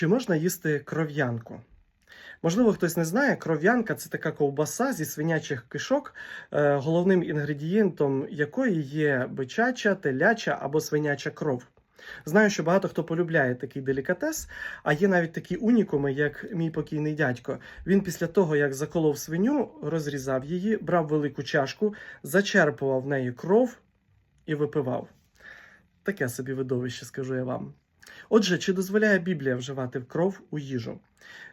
Чи можна їсти кров'янку? Можливо, хтось не знає, кров'янка це така ковбаса зі свинячих кишок, е, головним інгредієнтом якої є бичача, теляча або свиняча кров. Знаю, що багато хто полюбляє такий делікатес, а є навіть такі унікуми, як мій покійний дядько. Він після того, як заколов свиню, розрізав її, брав велику чашку, зачерпував в неї кров і випивав. Таке собі видовище, скажу я вам. Отже, чи дозволяє Біблія вживати кров у їжу?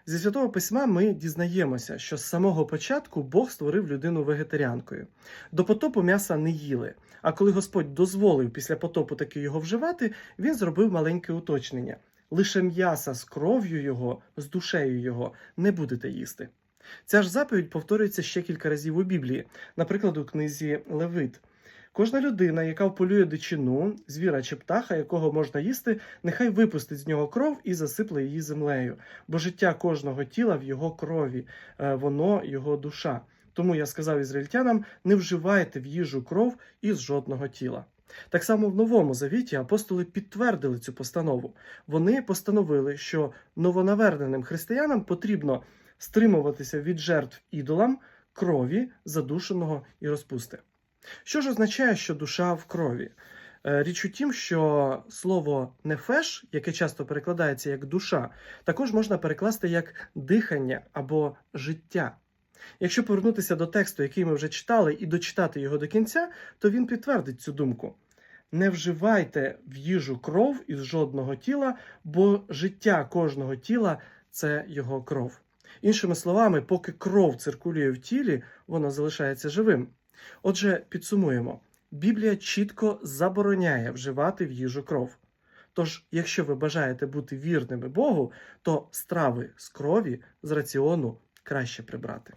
Зі святого письма ми дізнаємося, що з самого початку Бог створив людину вегетаріанкою. До потопу м'яса не їли. А коли Господь дозволив після потопу таки його вживати, він зробив маленьке уточнення: лише м'яса з кров'ю його, з душею його не будете їсти. Ця ж заповідь повторюється ще кілька разів у Біблії, наприклад, у книзі Левит. Кожна людина, яка вполює дичину, звіра чи птаха, якого можна їсти, нехай випустить з нього кров і засипле її землею, бо життя кожного тіла в його крові, е, воно його душа. Тому я сказав ізраїльтянам: не вживайте в їжу кров із жодного тіла. Так само в новому завіті апостоли підтвердили цю постанову. Вони постановили, що новонаверненим християнам потрібно стримуватися від жертв ідолам, крові, задушеного і розпусти. Що ж означає, що душа в крові? Е, Річ у тім, що слово нефеш, яке часто перекладається як душа, також можна перекласти як дихання або життя. Якщо повернутися до тексту, який ми вже читали, і дочитати його до кінця, то він підтвердить цю думку. Не вживайте в їжу кров із жодного тіла, бо життя кожного тіла це його кров. Іншими словами, поки кров циркулює в тілі, воно залишається живим. Отже, підсумуємо: Біблія чітко забороняє вживати в їжу кров. Тож, якщо ви бажаєте бути вірними Богу, то страви з крові з раціону краще прибрати.